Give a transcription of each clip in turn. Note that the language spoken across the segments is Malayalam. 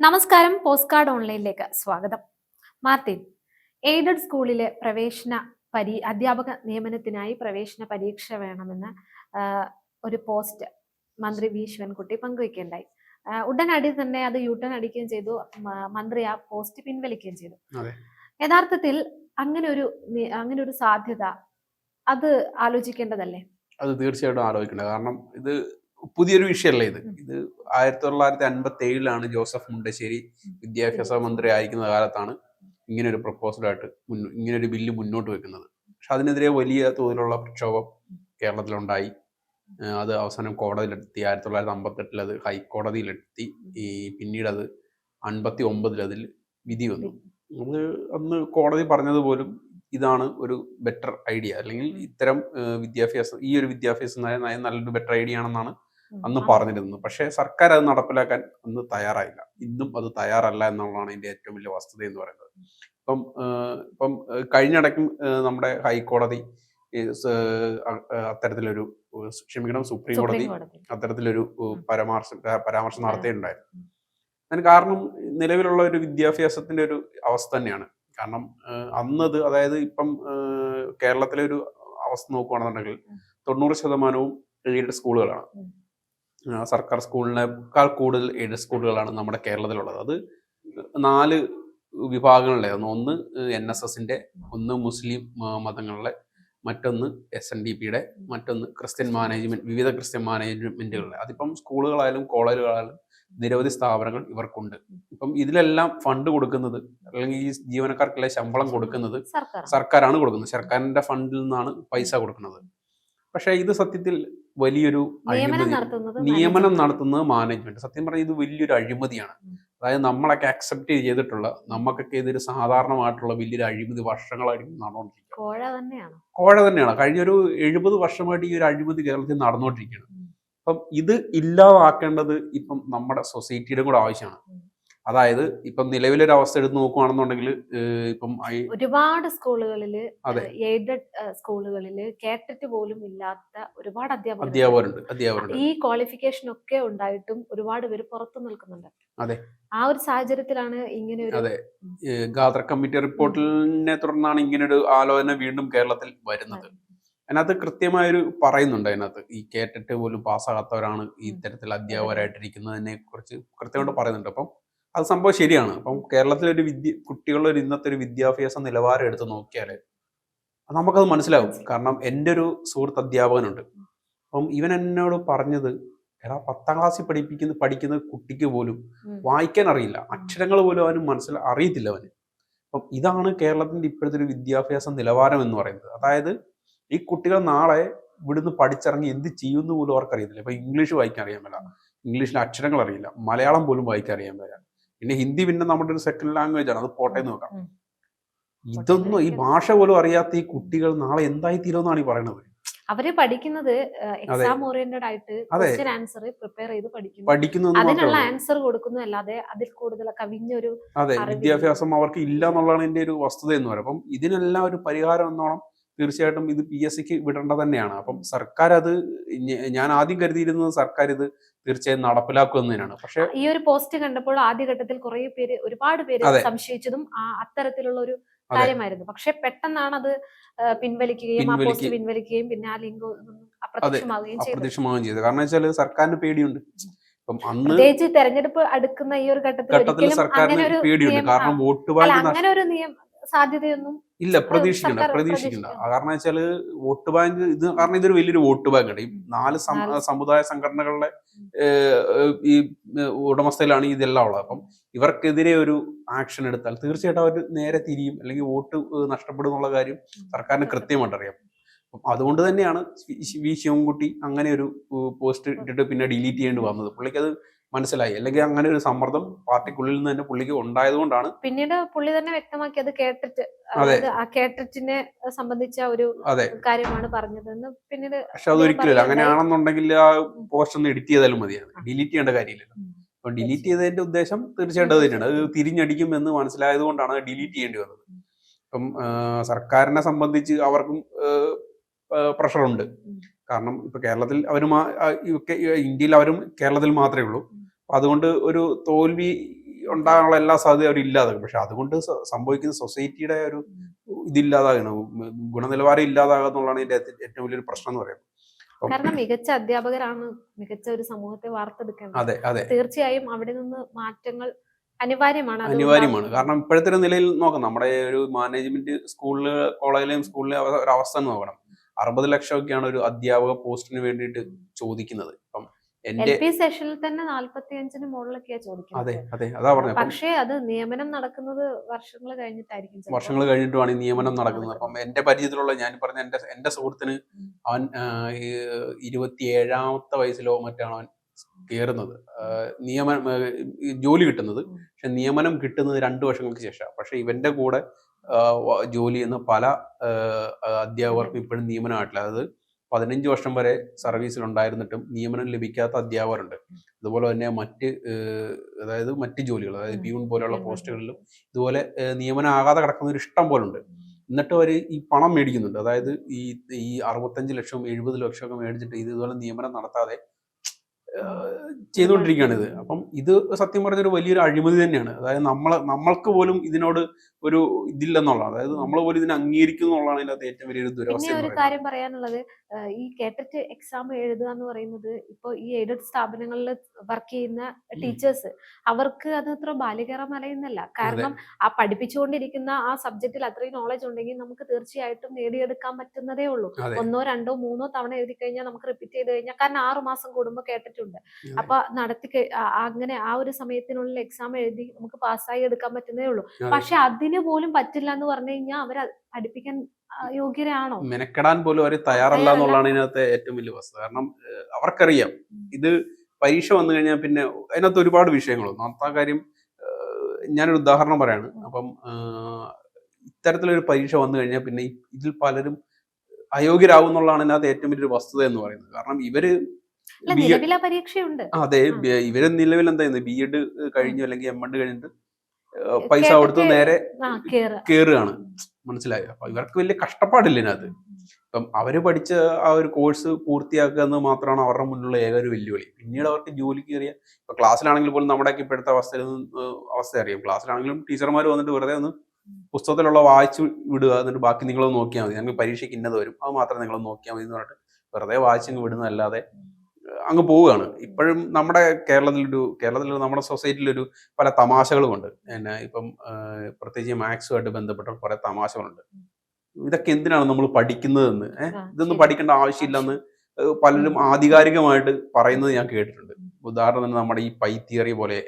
നമസ്കാരം പോസ്റ്റ് കാർഡ് ഓൺലൈനിലേക്ക് സ്വാഗതം. മാർട്ടിൻ എയ്ഡഡ് സ്കൂളിലെ പ്രവേശന പരീ അധ്യാപക നിയമനത്തിനായി പ്രവേശന പരീക്ഷ വേണമെന്ന് ഒരു പോസ്റ്റ് മന്ത്രി വി. ശിവൻകുട്ടി പങ്കുവയ്ക്കുകയുണ്ടായി ഉടനടി തന്നെ അത് യൂട്ടേൺ അടിക്കുകയും ചെയ്തു. മന്ത്രി ആ പോസ്റ്റ് പിൻവലിക്കുകയും ചെയ്തു. യഥാർത്ഥത്തിൽ അങ്ങനെ ഒരു അങ്ങനെ ഒരു സാധ്യത അത് ആലോചിക്കേണ്ടതല്ലേ? അത് തീർച്ചയായിട്ടും ആലോചിക്കേണ്ടത് കാരണം ഇത് പുതിയൊരു വിഷയമല്ല ഇത്? ഇത് ആയിരത്തി തൊള്ളായിരത്തി അൻപത്തി ഏഴിലാണ് ജോസഫ് മുണ്ടശ്ശേരി വിദ്യാഭ്യാസ മന്ത്രി ആയിരിക്കുന്ന കാലത്താണ് ഇങ്ങനെ ഒരു പ്രപ്പോസലായിട്ട് ഇങ്ങനെ ഒരു ബില്ല് മുന്നോട്ട് വെക്കുന്നത്. പക്ഷെ അതിനെതിരെ വലിയ തോതിലുള്ള പ്രക്ഷോഭം കേരളത്തിലുണ്ടായി. അത് അവസാനം കോടതിയിലെത്തി. ആയിരത്തി തൊള്ളായിരത്തി അമ്പത്തെട്ടിൽ അത് ഹൈക്കോടതിയിലെത്തി. ഈ പിന്നീട് അത് അൻപത്തി ഒമ്പതിൽ അതിൽ വിധി വന്നു. അത് അന്ന് കോടതി പറഞ്ഞത് പോലും ഇതാണ് ഒരു ബെറ്റർ ഐഡിയ. അല്ലെങ്കിൽ ഇത്തരം വിദ്യാഭ്യാസം ഈ ഒരു വിദ്യാഭ്യാസ നയം നല്ലൊരു ബെറ്റർ ഐഡിയ ആണെന്നാണ്. അന്ന് പറഞ്ഞിരുന്നു. പക്ഷെ സർക്കാർ അത് നടപ്പിലാക്കാൻ അന്ന് തയ്യാറായില്ല. ഇന്നും അത് തയ്യാറല്ല എന്നുള്ളതാണ് ഇതിന്റെ ഏറ്റവും വലിയ വസ്തുത എന്ന് പറയുന്നത്. ഇപ്പം ഇപ്പം കഴിഞ്ഞിടയ്ക്കും നമ്മുടെ ഹൈക്കോടതി അത്തരത്തിലൊരു ക്ഷമിക്കണം സുപ്രീം കോടതി അത്തരത്തിലൊരു. പരാമർശം പരാമർശം നടത്തിയിട്ടുണ്ടായിരുന്നു. അതിന് കാരണം നിലവിലുള്ള ഒരു വിദ്യാഭ്യാസത്തിന്റെ ഒരു അവസ്ഥ തന്നെയാണ്. കാരണം അന്നത് അതായത് ഇപ്പം കേരളത്തിലെ ഒരു അവസ്ഥ നോക്കുകയാണെന്നുണ്ടെങ്കിൽ. തൊണ്ണൂറ് ശതമാനവും എയ്ഡഡ് സ്കൂളുകളാണ്. സർക്കാർ സ്കൂളിനേക്കാൾ കൂടുതൽ എയ്ഡഡ് സ്കൂളുകളാണ് നമ്മുടെ കേരളത്തിലുള്ളത്. അത് നാല് വിഭാഗങ്ങളിലായിരുന്നു ഒന്ന് എൻ എസ് എസിന്റെ ഒന്ന് മുസ്ലിം മതങ്ങളിലെ മറ്റൊന്ന് എസ് എൻ ഡി പിയുടെ മറ്റൊന്ന് ക്രിസ്ത്യൻ മാനേജ്മെന്റ് വിവിധ ക്രിസ്ത്യൻ മാനേജ്മെന്റുകളിലെ. അതിപ്പം സ്കൂളുകളായാലും കോളേജുകളായാലും നിരവധി സ്ഥാപനങ്ങൾ ഇവർക്കുണ്ട്. ഇപ്പം ഇതിലെല്ലാം ഫണ്ട് കൊടുക്കുന്നത് അല്ലെങ്കിൽ ഈ ജീവനക്കാർക്കെല്ലാം ശമ്പളം കൊടുക്കുന്നത് സർക്കാരാണ് കൊടുക്കുന്നത്. സർക്കാരിന്റെ ഫണ്ടിൽ നിന്നാണ് പൈസ കൊടുക്കുന്നത്. പക്ഷേ ഇത് സത്യത്തിൽ വലിയൊരു നിയമനം നടത്തുന്നത് മാനേജ്മെന്റ് സത്യം പറഞ്ഞാൽ ഇത് വലിയൊരു അഴിമതിയാണ്. അതായത് നമ്മളൊക്കെ അക്സെപ്റ്റ് ചെയ്തിട്ടുള്ള നമുക്കൊക്കെ ഇതൊരു സാധാരണമായിട്ടുള്ള വലിയൊരു അഴിമതി വർഷങ്ങളായിട്ട് നടന്നുകൊണ്ടിരിക്കുക കോഴ തന്നെയാണ്? കഴിഞ്ഞൊരു എഴുപത് വർഷമായിട്ട് ഈ ഒരു അഴിമതി കേരളത്തിൽ നടന്നുകൊണ്ടിരിക്കുകയാണ്. അപ്പം ഇത് ഇല്ലാതാക്കേണ്ടത് ഇപ്പം നമ്മുടെ സൊസൈറ്റിയുടെ കൂടെ ആവശ്യമാണ്. അതായത് ഇപ്പം നിലവിലൊരു അവസ്ഥ എടുത്ത് നോക്കുകയാണെന്നുണ്ടെങ്കിൽ ഇപ്പം ഒരുപാട് സ്കൂളുകളിൽ. എയ്ഡഡ് സ്കൂളുകളിൽ കേട്ടിട്ട് പോലും ഇല്ലാത്ത ഒരുപാട് അധ്യാപകർ അധ്യാപകരുണ്ട് അധ്യാപകരുണ്ട്. ഈ ക്വാളിഫിക്കേഷൻ ഒക്കെ ഉണ്ടായിട്ടും ഒരുപാട് പേര് പുറത്തു നിൽക്കുന്നുണ്ട്. അതെ. ആ ഒരു സാഹചര്യത്തിലാണ് ഇങ്ങനെ ഒരു അതെ. ഗാദർ കമ്മിറ്റി റിപ്പോർട്ടിനെ തുടർന്നാണ് ഇങ്ങനെ ഒരു ആലോചന വീണ്ടും കേരളത്തിൽ വരുന്നത്. അതിനകത്ത് കൃത്യമായൊരു പറയുന്നുണ്ട് അതിനകത്ത്. ഈ കേട്ടിട്ട് പോലും പാസ്സാകാത്തവരാണ് ഈ ഇത്തരത്തിൽ അധ്യാപകരായിട്ടിരിക്കുന്നതിനെ കുറിച്ച് കൃത്യമായിട്ട് പറയുന്നുണ്ട്. അപ്പം അത് സംഭവം ശരിയാണ്. അപ്പം കേരളത്തിലെ ഒരു വിദ്യ കുട്ടികളുടെ ഒരു ഇന്നത്തെ ഒരു വിദ്യാഭ്യാസ നിലവാരം എടുത്ത് നോക്കിയാൽ നമുക്കത് മനസ്സിലാവും. കാരണം എന്റെ ഒരു സുഹൃത്ത് അധ്യാപകനുണ്ട്. അപ്പം ഇവൻ എന്നോട് പറഞ്ഞത് എടാ പത്താം ക്ലാസ്സിൽ പഠിപ്പിക്കുന്ന പഠിക്കുന്ന കുട്ടിക്ക് പോലും വായിക്കാൻ അറിയില്ല. അക്ഷരങ്ങൾ പോലും അവന് മനസ്സിൽ അറിയത്തില്ല അവന്. അപ്പം ഇതാണ് കേരളത്തിന്റെ ഇപ്പോഴത്തെ ഒരു വിദ്യാഭ്യാസ നിലവാരം എന്ന് പറയുന്നത്. അതായത് ഈ കുട്ടികൾ നാളെ ഇവിടുന്ന് പഠിച്ചിറങ്ങി എന്ത് ചെയ്യുമെന്ന് പോലും അവർക്കറിയത്തില്ല. ഇപ്പൊ ഇംഗ്ലീഷ് വായിക്കാൻ അറിയാൻ മേല. ഇംഗ്ലീഷിലെ അക്ഷരങ്ങൾ അറിയില്ല. മലയാളം പോലും വായിക്കാൻ അറിയാൻ മേല. പിന്നെ ഹിന്ദി പിന്നെ നമ്മുടെ ഒരു സെക്കൻഡ് ലാംഗ്വേജ് ആണ്. അത് പോട്ടെ എന്ന് നോക്കാം ഇതൊന്നും ഈ ഭാഷ പോലും അറിയാത്ത ഈ കുട്ടികൾ നാളെ എന്തായി തീരുമെന്നാണ് ഈ പറയുന്നത് അവർ പഠിക്കുന്നത് എക്സാം ഓറിയന്റഡ് ആയിട്ട്. ക്വസ്റ്റ്യൻ ആൻസർ പ്രിപ്പയർ ചെയ്ത് പഠിക്കുന്നു. അതിനുള്ള ആൻസർ കൊടുക്കുന്നു അല്ലാതെ അതിൽ കൂടുതൽ കവിഞ്ഞൊരു അതെ. വിദ്യാഭ്യാസം അവർക്ക് ഇല്ല എന്നുള്ളതാണ് എന്റെ ഒരു വസ്തുത എന്ന് പറയുന്നത് അപ്പം ഇതിനെല്ലാം ഒരു പരിഹാരം എന്നോണം തീർച്ചയായിട്ടും ഇത് പി എസ് സിക്ക് വിടേണ്ടത് തന്നെയാണ്. അപ്പം സർക്കാർ അത് ഞാൻ ആദ്യം കരുതിയിരുന്നത് സർക്കാർ ഇത് തീർച്ചയായും നടപ്പിലാക്കുന്നതിനാണ്. പക്ഷേ ഈ ഒരു പോസ്റ്റ് കണ്ടപ്പോൾ ആദ്യഘട്ടത്തിൽ കുറെ പേര് ഒരുപാട് പേര് സംശയിച്ചതും അത്തരത്തിലുള്ള ഒരു കാര്യമായിരുന്നു. പക്ഷെ പെട്ടെന്നാണ് അത് പിൻവലിക്കുകയും ആ പോസ്റ്റ് പിൻവലിക്കുകയും പിന്നെ ആ ലിങ്ക് അപ്രത്യക്ഷമാവുകയും ചെയ്തത് ചെയ്തത് കാരണം വെച്ചാൽ സർക്കാരിന് പേടിയുണ്ട്. പ്രത്യേകിച്ച് തെരഞ്ഞെടുപ്പ് അടുക്കുന്ന ഈ ഒരു ഘട്ടത്തിൽ ഘട്ടത്തിൽ സർക്കാരിന് പേടിയുണ്ട്. കാരണം വോട്ട് അങ്ങനെ ഒരു നിയമ സാധ്യതയൊന്നും ഇല്ല പ്രതീക്ഷിക്കണ്ട പ്രതീക്ഷിക്കണ്ട കാരണം വെച്ചാൽ വോട്ട് ബാങ്ക് ഇത് കാരണം ഇതൊരു വലിയൊരു വോട്ട് ബാങ്ക് ഉണ്ട് ഈ നാല് സമുദായ സംഘടനകളുടെ ഈ ഉടമസ്ഥയിലാണ് ഇതെല്ലാം ഉള്ളത്. അപ്പം ഇവർക്കെതിരെ ഒരു ആക്ഷൻ എടുത്താൽ തീർച്ചയായിട്ടും അവർ നേരെ തിരിയും. അല്ലെങ്കിൽ വോട്ട് നഷ്ടപ്പെടും എന്നുള്ള കാര്യം സർക്കാരിന് കൃത്യമായിട്ട് അറിയാം. അപ്പം അതുകൊണ്ട് തന്നെയാണ് വി ശിവൻകുട്ടി അങ്ങനെ ഒരു പോസ്റ്റ് ഇട്ടിട്ട് പിന്നെ ഡിലീറ്റ് ചെയ്യേണ്ടി വന്നത്. പുള്ളിക്കത് അത് മനസ്സിലായി. അല്ലെങ്കിൽ അങ്ങനെ ഒരു സമ്മർദ്ദം പാർട്ടിക്കുള്ളിൽ നിന്ന് തന്നെ പുള്ളിക്ക് ഉണ്ടായതുകൊണ്ടാണ് പിന്നീട് പുള്ളി തന്നെ വ്യക്തമാക്കി അത് കേട്ടിട്ട് അതെ. അതായത് ആ കേട്ടിട്ടിനെ സംബന്ധിച്ച ഒരു കാര്യമാണ് പറഞ്ഞതെന്ന് പിന്നീട് പക്ഷെ അതൊരിക്കലും. അങ്ങനെയാണെന്നുണ്ടെങ്കിൽ ആ പോസ്റ്റ് ഒന്ന് എഡിറ്റ് ചെയ്താലും മതിയാണ് ഡിലീറ്റ് ചെയ്യേണ്ട കാര്യമില്ലല്ലോ. അപ്പൊ ഡിലീറ്റ് ചെയ്തതിന്റെ ഉദ്ദേശം തീർച്ചയായിട്ടും അത് തന്നെയാണ്. അത് തിരിഞ്ഞടിക്കും എന്ന് മനസ്സിലായത് കൊണ്ടാണ് ഡിലീറ്റ് ചെയ്യേണ്ടി വന്നത്. അപ്പം സർക്കാരിനെ സംബന്ധിച്ച് അവർക്കും പ്രഷറുണ്ട്. കാരണം ഇപ്പൊ കേരളത്തിൽ അവരും ഇന്ത്യയിൽ അവരും കേരളത്തിൽ മാത്രമേ ഉള്ളൂ. അതുകൊണ്ട് ഒരു തോൽവി ഉണ്ടാകാനുള്ള എല്ലാ സാധ്യതയും അവർ ഇല്ലാതാക്കും പക്ഷെ അതുകൊണ്ട് സംഭവിക്കുന്ന സൊസൈറ്റിയുടെ ഒരു ഇതില്ലാതാകണം? ഗുണനിലവാരം ഇല്ലാതാകുക എന്നുള്ളതാണ് ഇതിന്റെ ഏറ്റവും വലിയൊരു പ്രശ്നം എന്ന് പറയുന്നത്. കാരണം മികച്ച അധ്യാപകരാണ് മികച്ച ഒരു സമൂഹത്തെ വാർത്തെടുക്കേണ്ടത്. അതെ അതെ. തീർച്ചയായും അവിടെ നിന്ന് മാറ്റങ്ങൾ അനിവാര്യമാണ്. അനിവാര്യമാണ്. കാരണം ഇപ്പോഴത്തെ ഒരു നിലയിൽ നോക്കാം നമ്മുടെ ഒരു മാനേജ്മെന്റ് സ്കൂളിൽ കോളേജിലെയും സ്കൂളിലെയും ഒരു അവസ്ഥ നോക്കണം. അറുപത് ലക്ഷമൊക്കെയാണ് ഒരു അധ്യാപക പോസ്റ്റിന് വേണ്ടിയിട്ട് ചോദിക്കുന്നത്. ഇപ്പം എന്റെ സെഷനിൽ തന്നെ മുകളിലൊക്കെയാ അതെ ചോദിക്കുന്നത് അതെ അതാ പറഞ്ഞത് പക്ഷേ അത് നിയമനം നടക്കുന്നത് വർഷങ്ങൾ കഴിഞ്ഞിട്ടായിരിക്കും വർഷങ്ങൾ കഴിഞ്ഞിട്ടുമാണ് ഈ നിയമനം നടക്കുന്നത്. അപ്പം എന്റെ പരിചയത്തിലുള്ള ഞാൻ പറഞ്ഞ എന്റെ എന്റെ സുഹൃത്തിന് അവൻ ഇരുപത്തി ഏഴാമത്തെ വയസ്സിലോ മറ്റാണ് അവൻ കയറുന്നത്. നിയമനം ജോലി കിട്ടുന്നത്. പക്ഷെ നിയമനം കിട്ടുന്നത് രണ്ടു വർഷങ്ങൾക്ക് ശേഷമാണ്. പക്ഷെ ഇവന്റെ കൂടെ ജോലി ചെയ്യുന്ന പല അധ്യാപകർക്കും ഇപ്പോഴും നിയമനമായിട്ടില്ല. അതായത് പതിനഞ്ച് വർഷം വരെ സർവീസിൽ ഉണ്ടായിരുന്നിട്ടും നിയമനം ലഭിക്കാത്ത അധ്യാപകരുണ്ട്. അതുപോലെ തന്നെ മറ്റ് അതായത് മറ്റ് ജോലികൾ അതായത്. പ്യൂൺ പോലെയുള്ള. പോസ്റ്റുകളിലും ഇതുപോലെ നിയമനം ആകാതെ ഒരു ഇഷ്ടം പോലെ ഉണ്ട് എന്നിട്ട് അവർ ഈ പണം മേടിക്കുന്നുണ്ട്. അതായത് ഈ ഈ അറുപത്തഞ്ച് ലക്ഷം എഴുപത് ലക്ഷം ഒക്കെ മേടിച്ചിട്ട് ഇത് ഇതുപോലെ നിയമനം നടത്താതെ ചെയ്തുകൊണ്ടിരിക്കുകയാണ് ഇത്. അപ്പം ഇത് സത്യം പറഞ്ഞൊരു വലിയൊരു അഴിമതി തന്നെയാണ്. അതായത് നമ്മൾ നമ്മൾക്ക് പോലും ഇതിനോട് ഒരു ഇതില്ലെന്നുള്ളതാണ് അതായത് നമ്മൾ പോലും ഇതിനെ അംഗീകരിക്കുന്നു എന്നുള്ളതാണ് ഇതിനകത്ത് ഏറ്റവും വലിയൊരു ദുരവസ്ഥ ഒരു കാര്യം പറയാനുള്ളത് ഈ കേട്ടിട്ട് എക്സാം എഴുതുക എന്ന് പറയുന്നത് ഇപ്പൊ ഈ എയ്ഡഡ് സ്ഥാപനങ്ങളിൽ വർക്ക് ചെയ്യുന്ന ടീച്ചേഴ്സ് അവർക്ക് അത് അത്ര ബാലികേറ അറിയുന്നല്ല കാരണം ആ പഠിപ്പിച്ചുകൊണ്ടിരിക്കുന്ന ആ സബ്ജക്റ്റിൽ അത്രയും നോളജ് ഉണ്ടെങ്കിൽ നമുക്ക് തീർച്ചയായിട്ടും നേടിയെടുക്കാൻ പറ്റുന്നതേ ഉള്ളൂ. ഒന്നോ രണ്ടോ മൂന്നോ തവണ എഴുതി കഴിഞ്ഞാൽ നമുക്ക് റിപ്പീറ്റ് ചെയ്ത് കഴിഞ്ഞാൽ കാരണം ആറു മാസം കൂടുമ്പോൾ കേട്ടിട്ടുണ്ട്. അപ്പൊ നടത്തി അങ്ങനെ ആ ഒരു സമയത്തിനുള്ളിൽ എക്സാം എഴുതി നമുക്ക് പാസ്സായി എടുക്കാൻ പറ്റുന്നതേ ഉള്ളൂ. പക്ഷെ പക്ഷെ അതിന് പോലും പറ്റില്ല എന്ന് പറഞ്ഞു കഴിഞ്ഞാൽ അവർ പഠിപ്പിക്കാൻ യോഗ്യരാണോ? മെനക്കെടാൻ പോലും അവർ തയ്യാറല്ല. എന്നുള്ളതാണ് ഇതിനകത്തെ ഏറ്റവും വലിയ വസ്തു കാരണം അവർക്കറിയാം ഇത് പരീക്ഷ വന്നു കഴിഞ്ഞാൽ പിന്നെ അതിനകത്ത് ഒരുപാട് വിഷയങ്ങളുണ്ട് ഒന്നാമത്തെ കാര്യം ഞാനൊരു ഉദാഹരണം പറയാണ്. അപ്പം ഇത്തരത്തിലൊരു പരീക്ഷ വന്നു കഴിഞ്ഞാൽ പിന്നെ ഇതിൽ പലരും അയോഗ്യരാകും എന്നുള്ളതാണ് ഇതിനകത്ത് ഏറ്റവും വലിയൊരു വസ്തുത എന്ന് പറയുന്നത്. കാരണം ഇവർ അതെ ഇവർ നിലവിൽ എന്താ ചെയ്യുന്നത്? ബി എഡ് കഴിഞ്ഞു അല്ലെങ്കിൽ എം എഡ് കഴിഞ്ഞിട്ട് പൈസ കൊടുത്ത് നേരെ കേറുകയാണ്. കയറുകയാണ് മനസ്സിലായോ? അപ്പൊ ഇവർക്ക് വലിയ കഷ്ടപ്പാടില്ല ഇതിനകത്ത്. ഇപ്പം അവർ പഠിച്ച ആ ഒരു കോഴ്സ് പൂർത്തിയാക്കുക എന്ന് മാത്രമാണ് അവരുടെ മുന്നിലുള്ള ഏക ഒരു വെല്ലുവിളി. പിന്നീട് അവർക്ക് ജോലി കയറിയ ഇപ്പൊ ക്ലാസ്സിലാണെങ്കിൽ പോലും നമ്മുടെയൊക്കെ ഇപ്പോഴത്തെ അവസ്ഥയിൽ അവസ്ഥ അറിയാം ക്ലാസ്സിലാണെങ്കിലും ടീച്ചർമാർ വന്നിട്ട് വെറുതെ ഒന്ന് പുസ്തകത്തിലുള്ള വായിച്ചു വിടുക എന്നിട്ട് ബാക്കി നിങ്ങൾ നോക്കിയാൽ മതി. ഞങ്ങൾ പരീക്ഷയ്ക്ക് ഇന്നത് വരും. അത് മാത്രം നിങ്ങൾ നോക്കിയാൽ മതി എന്ന് പറഞ്ഞിട്ട് വെറുതെ വായിച്ചങ്ങ് വിടുന്നതല്ലാതെ അങ്ങ് പോവുകയാണ്. ഇപ്പോഴും നമ്മുടെ കേരളത്തിലൊരു കേരളത്തിൽ നമ്മുടെ സൊസൈറ്റിയിലൊരു പല തമാശകളുമുണ്ട്. പിന്നെ ഇപ്പം പ്രത്യേകിച്ച് മാത്സുമായിട്ട് ബന്ധപ്പെട്ട കുറെ തമാശകളുണ്ട്. ഇതൊക്കെ എന്തിനാണ് നമ്മൾ പഠിക്കുന്നതെന്ന്? ഏഹ് ഇതൊന്നും പഠിക്കേണ്ട ആവശ്യമില്ലെന്ന് പലരും ആധികാരികമായിട്ട് പറയുന്നത് ഞാൻ കേട്ടിട്ടുണ്ട്. ഉദാഹരണത്തിന് നമ്മുടെ ഈ പൈ തിയറി പോലെ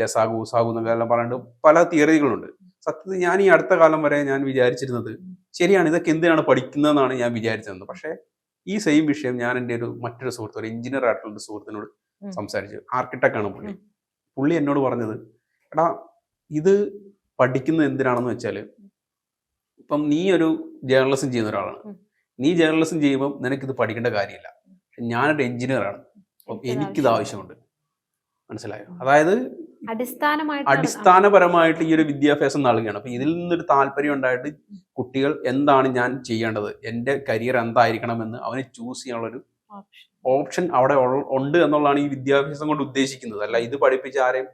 ലസാഗു ഉസാഗു എന്നൊക്കെ എല്ലാം പറഞ്ഞിട്ട് പല തിയറികളുണ്ട്. സത്യത്തിൽ ഞാൻ ഈ അടുത്ത കാലം വരെ ഞാൻ വിചാരിച്ചിരുന്നത് ശരിയാണ് ഇതൊക്കെ എന്തിനാണ് പഠിക്കുന്നതെന്നാണ് ഞാൻ വിചാരിച്ചിരുന്നത് പക്ഷേ ഈ സെയിം വിഷയം ഞാൻ എന്റെ ഒരു മറ്റൊരു സുഹൃത്ത് ഒരു എഞ്ചിനീയർ ആയിട്ടുള്ള ഒരു സുഹൃത്തിനോട് സംസാരിച്ചു. ആർക്കിടെക്ട് ആണ് പുള്ളി. പുള്ളി എന്നോട് പറഞ്ഞത് എടാ ഇത് പഠിക്കുന്നത് എന്തിനാണെന്ന് വെച്ചാൽ ഇപ്പം നീ ഒരു ജേർണലിസം ചെയ്യുന്ന ഒരാളാണ്. നീ ജേർണലിസം ചെയ്യുമ്പോൾ നിനക്കിത് പഠിക്കേണ്ട കാര്യമില്ല. ഞാനൊരു എഞ്ചിനീയറാണ് അപ്പം എനിക്കിത് ആവശ്യമുണ്ട്. മനസ്സിലായോ? അതായത് അടിസ്ഥാനപരമായിട്ട് ഈ ഒരു വിദ്യാഭ്യാസം നൽകുകയാണ്. അപ്പൊ ഇതിൽ നിന്നൊരു താല്പര്യം ഉണ്ടായിട്ട് കുട്ടികൾ എന്താണ് ഞാൻ ചെയ്യേണ്ടത്? എന്റെ കരിയർ എന്തായിരിക്കണം എന്ന് അവന് ചൂസ് ചെയ്യാനുള്ളൊരു ഓപ്ഷൻ. അവിടെ ഉണ്ട് എന്നുള്ളതാണ് ഈ വിദ്യാഭ്യാസം കൊണ്ട് ഉദ്ദേശിക്കുന്നത്. അല്ല ഇത് പഠിപ്പിച്ച് ആരെയും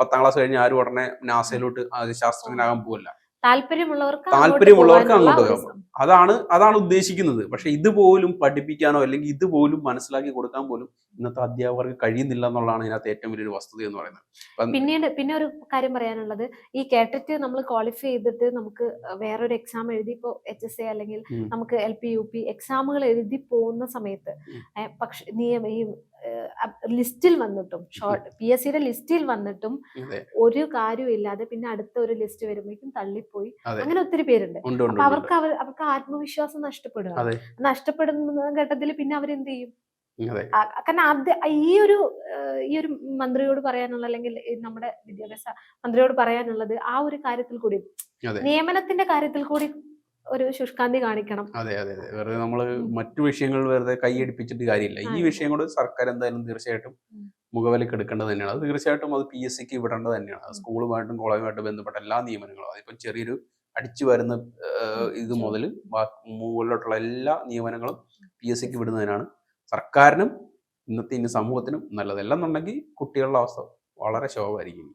പത്താം ക്ലാസ് കഴിഞ്ഞ് ആരും ഉടനെ നാസയിലോട്ട് ശാസ്ത്രജ്ഞനാകാൻ പോവല്ല. താല്പര്യമുള്ളവർക്ക് താല്പര്യമുള്ളവർക്ക് അങ്ങോട്ട് അതാണ് അതാണ് ഉദ്ദേശിക്കുന്നത്. പക്ഷെ ഇതുപോലും പഠിപ്പിക്കാനോ അല്ലെങ്കിൽ ഇതുപോലും മനസ്സിലാക്കി കൊടുക്കാൻ പോലും ഇന്നത്തെ അധ്യാപകർക്ക് കഴിയുന്നില്ല എന്നുള്ളതാണ് ഇതിനകത്ത് ഏറ്റവും വലിയൊരു വസ്തുത എന്ന് പറയുന്നത്. പിന്നീട് പിന്നെ ഒരു കാര്യം പറയാനുള്ളത്. ഈ കേട്ടിട്ട് നമ്മൾ ക്വാളിഫൈ ചെയ്തിട്ട് നമുക്ക് വേറൊരു എക്സാം എഴുതി ഇപ്പോൾ എച്ച് എസ് എ അല്ലെങ്കിൽ നമുക്ക് എൽ പി യു പി എക്സാമുകൾ എഴുതി പോകുന്ന സമയത്ത് പക്ഷെ നിയമ ഈ ലിസ്റ്റിൽ വന്നിട്ടും ഷോർട്ട് പി എസ് സിയുടെ ലിസ്റ്റിൽ വന്നിട്ടും ഒരു കാര്യവും ഇല്ലാതെ പിന്നെ അടുത്ത ഒരു ലിസ്റ്റ് വരുമ്പോഴേക്കും തള്ളിപ്പോയി. അങ്ങനെ ഒത്തിരി പേരുണ്ട്. അപ്പൊ. അവർക്ക് അവർ അവർക്ക് ആത്മവിശ്വാസം നഷ്ടപ്പെടുക. നഷ്ടപ്പെടുന്ന ഘട്ടത്തിൽ പിന്നെ അവരെന്ത് ചെയ്യും? കാരണം അത് ഈ ഒരു ഈ ഒരു മന്ത്രിയോട് പറയാനുള്ള അല്ലെങ്കിൽ നമ്മുടെ വിദ്യാഭ്യാസ മന്ത്രിയോട് പറയാനുള്ളത് ആ ഒരു കാര്യത്തിൽ കൂടി നിയമനത്തിന്റെ കാര്യത്തിൽ കൂടി ഒരു ശുഷ്കാന്തി കാണിക്കണം. അതെ അതെ അതെ. വെറുതെ നമ്മൾ മറ്റു വിഷയങ്ങൾ വെറുതെ കൈയടിപ്പിച്ചിട്ട് കാര്യമില്ല. ഈ വിഷയം കൂടെ സർക്കാർ എന്തായാലും തീർച്ചയായിട്ടും. മുഖവിലക്ക് എടുക്കേണ്ടത് തന്നെയാണ്. അത് തീർച്ചയായിട്ടും അത് പി എസ് സിക്ക് വിടേണ്ടത് തന്നെയാണ്. സ്കൂളുമായിട്ടും കോളേജുമായിട്ടും ബന്ധപ്പെട്ട എല്ലാ നിയമനങ്ങളും. അതിപ്പം ചെറിയൊരു അടിച്ചു വരുന്ന ഇത് മുതൽ മുകളിലോട്ടുള്ള എല്ലാ നിയമനങ്ങളും പി എസ് സിക്ക് വിടുന്നതിനാണ് സർക്കാരിനും ഇന്നത്തെ ഇന്ന് സമൂഹത്തിനും നല്ലത്. എല്ലാം എന്നുണ്ടെങ്കിൽ കുട്ടികളുടെ അവസ്ഥ വളരെ ശോഭമായിരിക്കും.